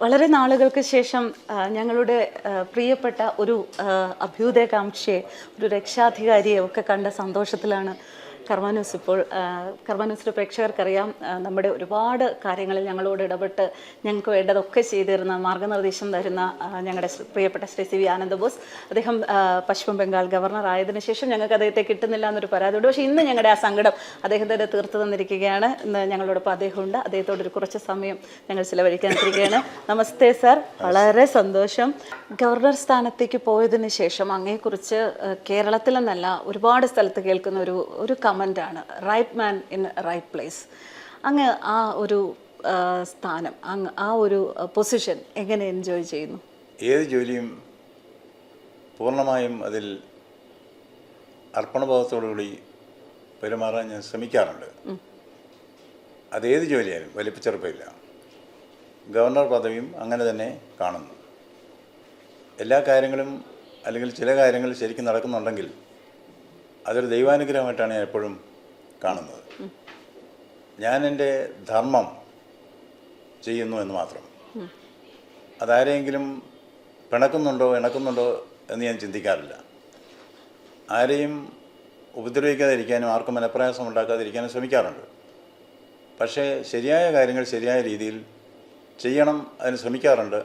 വളരെ നാളുകൾക്ക് ശേഷം ഞങ്ങളുടെ പ്രിയപ്പെട്ട ഒരു അഭ്യുദയകാംക്ഷയെ ഒരു രക്ഷാധികാരിയെ ഒക്കെ കണ്ട സന്തോഷത്തിലാണ് കർമാന്യൂസ് ഇപ്പോൾ കർമാനൂസിന്റെ പ്രേക്ഷകർക്കറിയാം നമ്മുടെ ഒരുപാട് കാര്യങ്ങളിൽ ഞങ്ങളോട് ഇടപെട്ട് ഞങ്ങൾക്ക് വേണ്ടതൊക്കെ ചെയ്തിരുന്ന മാർഗനിർദ്ദേശം തരുന്ന ഞങ്ങളുടെ പ്രിയപ്പെട്ട ശ്രീ സി വി ആനന്ദ ബോസ്. അദ്ദേഹം പശ്ചിമ ബംഗാൾ ഗവർണർ ആയതിനു ശേഷം ഞങ്ങൾക്ക് അദ്ദേഹത്തെ കിട്ടുന്നില്ല എന്നൊരു പരാതിയുണ്ട്. പക്ഷേ ഇന്ന് ഞങ്ങളുടെ ആ സങ്കടം അദ്ദേഹത്തിന്റെ തീർത്തു തന്നിരിക്കുകയാണ്. ഇന്ന് ഞങ്ങളോടൊപ്പം അദ്ദേഹമുണ്ട്. അദ്ദേഹത്തോട് ഒരു കുറച്ച് സമയം ഞങ്ങൾ ചിലവഴിക്കാൻ എത്തിയിരിക്കുകയാണ് നമസ്തേ സാർ. വളരെ സന്തോഷം. ഗവർണർ സ്ഥാനത്തേക്ക് പോയതിനു ശേഷം അങ്ങയെക്കുറിച്ച് കേരളത്തിലെന്നല്ല ഒരുപാട് സ്ഥലത്ത് കേൾക്കുന്ന ഒരു ഒരു കമന്റാണ് right man in right place അങ്ങ് ആ ഒരു സ്ഥാനം അങ്ങ് ആ ഒരു പൊസിഷൻ എങ്ങനെ എൻജോയ് ചെയ്യുന്നു? ഏത് ജോലിയും പൂർണമായും അതിൽ അർപ്പണബോധത്തോടുകൂടി പെരുമാറാൻ ഞാൻ ശ്രമിക്കാറുണ്ട്. അതേത് ജോലിയായാലും വലിപ്പച്ചെറുപ്പമില്ല ഗവർണർ പദവിയും അങ്ങനെ തന്നെ കാണുന്നു. എല്ലാ കാര്യങ്ങളും അല്ലെങ്കിൽ ചില കാര്യങ്ങൾ ശരിക്കും നടക്കുന്നുണ്ടെങ്കിൽ അതൊരു ദൈവാനുഗ്രഹമായിട്ടാണ് ഞാൻ എപ്പോഴും കാണുന്നത്. ഞാൻ എന്റെ ധർമ്മം ചെയ്യുന്നു എന്ന് മാത്രം. അതാരെയെങ്കിലും പിണക്കുന്നുണ്ടോ ഇണക്കുന്നുണ്ടോ എന്ന് ഞാൻ ചിന്തിക്കാറില്ല. ആരെയും ഉപദ്രവിക്കാതിരിക്കാനും ആർക്കും മനപ്രയാസം ഉണ്ടാക്കാതിരിക്കാനും ശ്രമിക്കാറുണ്ട്. പക്ഷേ ശരിയായ കാര്യങ്ങൾ ശരിയായ രീതിയിൽ ചെയ്യണം അതിന് ശ്രമിക്കാറുണ്ട്.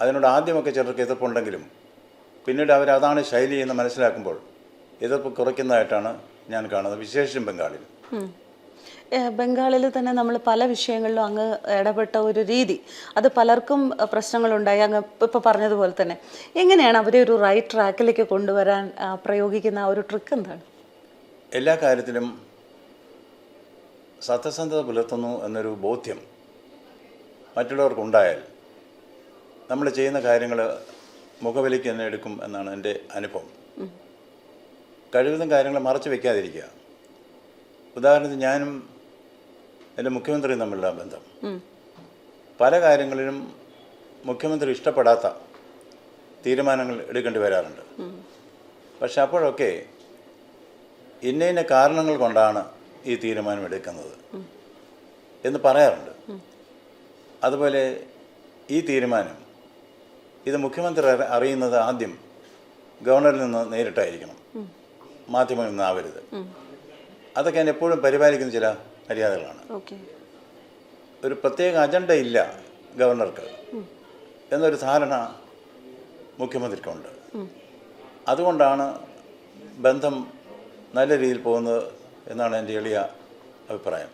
അതിനോട് ആദ്യമൊക്കെ ചിലർക്ക് എതിർപ്പുണ്ടെങ്കിലും പിന്നീട് അവരതാണ് ശൈലി എന്ന് മനസ്സിലാക്കുമ്പോൾ എതിർപ്പ് കുറയ്ക്കുന്നതായിട്ടാണ് ഞാൻ കാണുന്നത് വിശേഷം ബംഗാളിൽ. ബംഗാളിൽ തന്നെ നമ്മൾ പല വിഷയങ്ങളിലും അങ്ങ് ഇടപെട്ട ഒരു രീതി. അത് പലർക്കും പ്രശ്നങ്ങളുണ്ടായി. അങ്ങ് ഇപ്പോൾ പറഞ്ഞതുപോലെ തന്നെ. എങ്ങനെയാണ് അവരെ ഒരു റൈറ്റ് ട്രാക്കിലേക്ക് കൊണ്ടുവരാൻ പ്രയോഗിക്കുന്ന ആ ഒരു ട്രിക്ക് എന്താണ്? എല്ലാ കാര്യത്തിലും സത്യസന്ധത പുലർത്തുന്നു എന്നൊരു ബോധ്യം മറ്റുള്ളവർക്കുണ്ടായാൽ നമ്മൾ ചെയ്യുന്ന കാര്യങ്ങൾ മുഖവിലേക്ക് തന്നെ എടുക്കും എന്നാണ് എന്റെ അനുഭവം. കഴിവതും കാര്യങ്ങൾ മറച്ചു വെക്കാതിരിക്കുക. ഉദാഹരണത്തിന് ഞാനും എന്റെ മുഖ്യമന്ത്രിയും തമ്മിലുള്ള ബന്ധം. പല കാര്യങ്ങളിലും മുഖ്യമന്ത്രി ഇഷ്ടപ്പെടാത്ത തീരുമാനങ്ങൾ എടുക്കേണ്ടി വരാറുണ്ട്. പക്ഷെ അപ്പോഴൊക്കെ ഇന്ന ഇന്ന കാരണങ്ങൾ കൊണ്ടാണ് ഈ തീരുമാനം എടുക്കുന്നത് എന്ന് പറയാറുണ്ട്. അതുപോലെ ഈ തീരുമാനം ഇത് മുഖ്യമന്ത്രി അറിയുന്നത് ആദ്യം ഗവർണറിൽ നിന്ന് നേരിട്ടായിരിക്കണം. മാധ്യമങ്ങളിൽ നിന്നാവരുത് അതൊക്കെ ഞാൻ എപ്പോഴും പരിപാലിക്കുന്ന ചില മര്യാദകളാണ്. ഒരു പ്രത്യേക അജണ്ട ഇല്ല ഗവർണർക്ക്. എന്നൊരു ധാരണ മുഖ്യമന്ത്രിക്കുണ്ട്. അതുകൊണ്ടാണ് ബന്ധം നല്ല രീതിയിൽ പോകുന്നത് എന്നാണ് എന്റെ എളിയ അഭിപ്രായം.